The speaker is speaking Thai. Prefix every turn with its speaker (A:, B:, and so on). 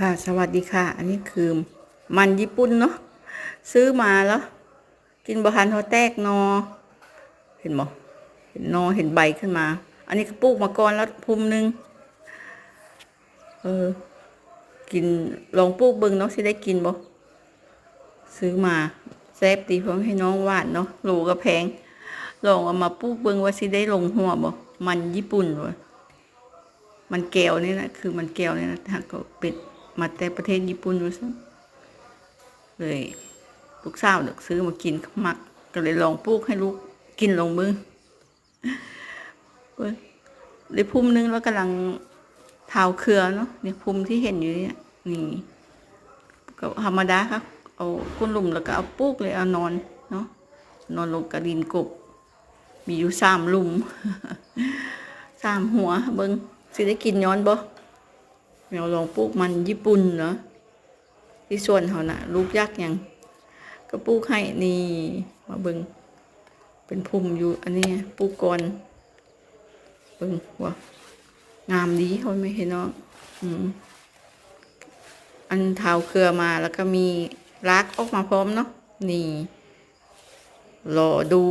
A: ค่ะ สวัสดีค่ะ อันนี้คือมันญี่ปุ่นเนาะซื้อมาแล้ว กินบะฮันเขาแตกนอ เห็นบ่เห็นนอเห็นใบขึ้นมา อันนี้ก็ปลูกมาก่อนแล้วภูมิหนึงเออกินลองปลูกเบิ่งเนาะสิได้กินบ่ซื้อมาแซ่บดีเพราะให้น้องหวานเนาะโลก็แพงลองเอามาปลูกเบิ่งว่าสิได้ลงหัวบ่มันญี่ปุ่นวะมันแก้วนี่นะคือมันแก้วนี่นะถ้าก็เป็น มาแต่ประเทศญี่ปุ่นดูซะเลยลูกสาวเด็กซื้อมากินขมักก็เลยลองปลูกให้ลูกกินลงมือเว้ยพุ่มนึงแล้วกำลังเท้าเครือเนาะเนี่ยพุ่มที่เห็นอยู่เนี่ยนี่ก็ธรรมดาครับเอาก้นหลุมแล้วก็เอาปลูกเลยเอานอนเนาะนอนลงกระดินกบ มีอยู่สามหลุมสามหัวเบิงสิได้กินย้อนบ่ แมวลองปลูกมันญี่ปุ่นเนาะที่ส่วนเขาน่ะ ลูกยักษ์ยังก็ปลูกให้นี่มาเบิงเป็นพุ่มอยู่อันนี้ปลูกก่อนเบิงว่างามดีเขาไม่เห็นเนาะอืมอันเท้าเครือมาแล้วก็มีรากออกมาพร้อมเนาะนี่รอดู